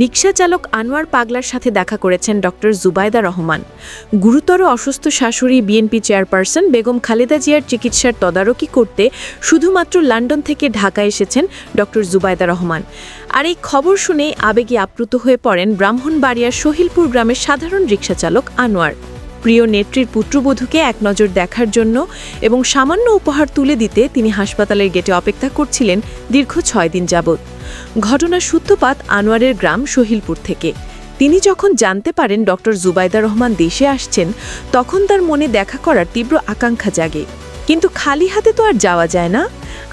রিকশা চালক আনোয়ার পাগলার সাথে দেখা করেছেন ডক্টর জুবাইদা রহমান। গুরুতর অসুস্থ শাশুড়ি বিএনপি চেয়ারপারসন বেগম খালেদা জিয়ার চিকিৎসার তদারকি করতে শুধুমাত্র লন্ডন থেকে ঢাকা এসেছেন ডক্টর জুবাইদা রহমান। আর এই খবর শুনে আবেগে আপ্লুত হয়ে পড়েন ব্রাহ্মণবাড়িয়ার সহিলপুর গ্রামের সাধারণ রিকশা চালক আনোয়ার। প্রিয় নেত্রীর পুত্রবধূকে এক নজর দেখার জন্য এবং সামান্য উপহার তুলে দিতে তিনি হাসপাতালের গেটে অপেক্ষা করছিলেন দীর্ঘ ছয় দিন যাবৎ। ঘটনার সূত্রপাত আনোয়ারের গ্রাম সহিলপুর থেকে। তিনি যখন জানতে পারেন ডক্টর জুবাইদা রহমান দেশে আসছেন, তখন তার মনে দেখা করার তীব্র আকাঙ্ক্ষা জাগে। কিন্তু খালি হাতে তো আর যাওয়া যায় না।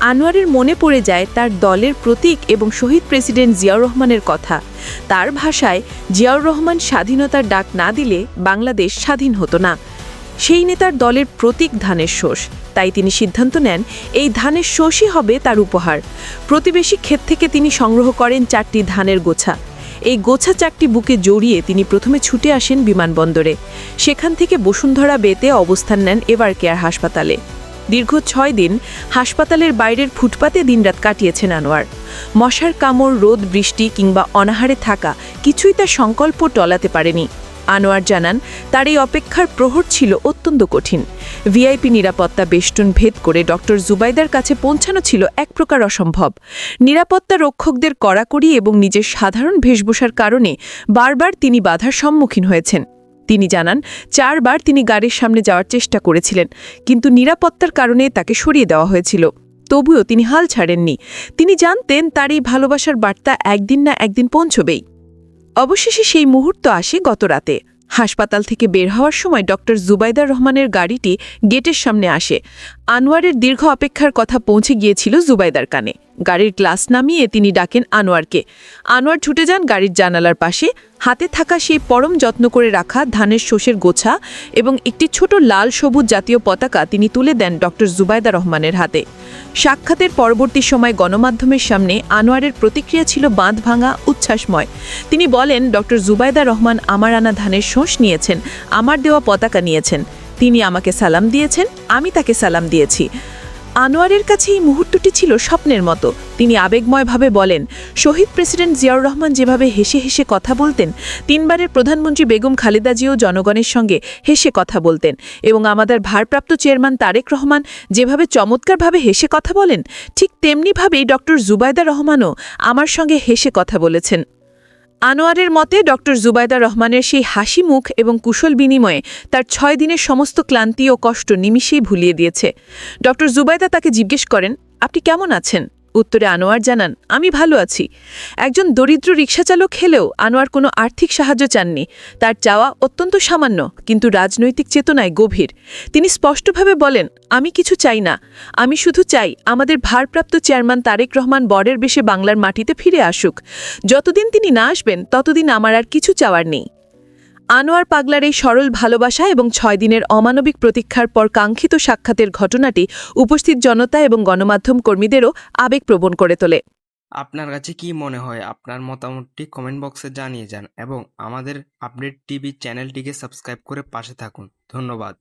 আনোয়ারের মনে পড়ে যায় তার দলের প্রতীক এবং শহীদ প্রেসিডেন্ট জিয়াউর রহমানের কথা। তার ভাষায় জিয়াউর রহমান স্বাধীনতার ডাক না দিলে বাংলাদেশ স্বাধীন হতো না। সেই নেতার দলের প্রতীক ধানের শোষ। তাই তিনি সিদ্ধান্ত নেন, এই ধানের শোষই হবে তার উপহার। প্রতিবেশী ক্ষেত থেকে তিনি সংগ্রহ করেন চারটি ধানের গোছা। এই গোছা চারটি বুকে জড়িয়ে তিনি প্রথমে ছুটে আসেন বিমানবন্দরে। সেখান থেকে বসুন্ধরা বেতে অবস্থান নেন এভার কেয়ার হাসপাতালে। দীর্ঘ ছয় দিন হাসপাতালের বাইরের ফুটপাতে দিনরাত কাটিয়েছেন আনোয়ার। মশার কামড়, রোদ, বৃষ্টি কিংবা অনাহারে থাকা কিছুই তার সংকল্প টলাতে পারেনি। আনোয়ার জানান, তার এই অপেক্ষার প্রহর ছিল অত্যন্ত কঠিন। ভিআইপি নিরাপত্তা বেষ্টন ভেদ করে ডক্টর জুবাইদার কাছে পৌঁছানো ছিল এক প্রকার অসম্ভব। নিরাপত্তা রক্ষকদের কড়াকড়ি এবং নিজের সাধারণ বেশভূষার কারণে বারবার তিনি বাধার সম্মুখীন হয়েছেন। তিনি জানান, চারবার তিনি গাড়ির সামনে যাওয়ার চেষ্টা করেছিলেন, কিন্তু নিরাপত্তার কারণে তাকে সরিয়ে দেওয়া হয়েছিল। তবুও তিনি হাল ছাড়েননি। তিনি জানতেন তার এই ভালোবাসার বার্তা একদিন না একদিন পৌঁছবেই। অবশেষে সেই মুহূর্ত আসে গত রাতে। হাসপাতাল থেকে বের হওয়ার সময় ডক্টর জুবাইদার রহমানের গাড়িটি গেটের সামনে আসে। আনোয়ারের দীর্ঘ অপেক্ষার কথা পৌঁছে গিয়েছিল জুবাইদার কানে। গাড়ির গ্লাস নামিয়ে তিনি ডাকেন আনোয়ারকে। আনোয়ার ছুটে যান গাড়ির জানালার পাশে। হাতে থাকা সেই পরম যত্ন করে রাখা ধানের শোষের গোছা এবং একটি ছোট লাল সবুজ জাতীয় পতাকা তিনি তুলে দেন ডক্টর জুবাইদা রহমানের হাতে। সাক্ষাতের পরবর্তী সময় গণমাধ্যমের সামনে আনোয়ারের প্রতিক্রিয়া ছিল বাঁধ ভাঙা উচ্ছ্বাসময়। তিনি বলেন, ডক্টর জুবাইদা রহমান আমার আনা ধানের শোষ নিয়েছেন, আমার দেওয়া পতাকা নিয়েছেন। তিনি আমাকে সালাম দিয়েছেন, আমি তাকে সালাম দিয়েছি। আনোয়ারের কাছে এই মুহূর্তটি ছিল স্বপ্নের মতো। তিনি আবেগময়ভাবে বলেন, শহীদ প্রেসিডেন্ট জিয়াউর রহমান যেভাবে হেসে হেসে কথা বলতেন, তিনবারের প্রধানমন্ত্রী বেগম খালেদা জিয়াও জনগণের সঙ্গে হেসে কথা বলতেন এবং আমাদের ভারপ্রাপ্ত চেয়ারম্যান তারেক রহমান যেভাবে চমৎকারভাবে হেসে কথা বলেন, ঠিক তেমনিভাবেই ডক্টর জুবাইদা রহমানও আমার সঙ্গে হেসে কথা বলেছেন। আনোয়ারের মতে ডক্টর জুবায়দা রহমানের সেই হাসি মুখ এবং কুশল বিনিময়ে তার ছয় দিনের সমস্ত ক্লান্তি ও কষ্ট নিমিষেই ভুলিয়ে দিয়েছে। ডক্টর জুবায়দা তাকে জিজ্ঞেস করেন, আপনি কেমন আছেন? উত্তরে আনোয়ার জানান, আমি ভালো আছি। একজন দরিদ্র রিক্সাচালক হেলেও আনোয়ার কোনো আর্থিক সাহায্য চাননি। তার চাওয়া অত্যন্ত সামান্য, কিন্তু রাজনৈতিক চেতনায় গভীর। তিনি স্পষ্টভাবে বলেন, আমি কিছু চাই না। আমি শুধু চাই আমাদের ভারপ্রাপ্ত চেয়ারম্যান তারেক রহমান বরের বেশে বাংলার মাটিতে ফিরে আসুক। যতদিন তিনি না আসবেন, ততদিন আমার আর কিছু চাওয়ার নেই। আনোয়ার পাগলার এই সরল ভালোবাসা এবং ছয় দিনের অমানবিক প্রতীক্ষার পর কাঙ্ক্ষিত সাক্ষাতের ঘটনাটি উপস্থিত জনতা এবং গণমাধ্যম কর্মীদেরও আবেগপ্রবণ করে তোলে। আপনার কাছে কি মনে হয়? আপনার মতামতটি কমেন্ট বক্সে জানিয়ে যান এবং আমাদের আপডেট টিভি চ্যানেলটিকে সাবস্ক্রাইব করে পাশে থাকুন। ধন্যবাদ।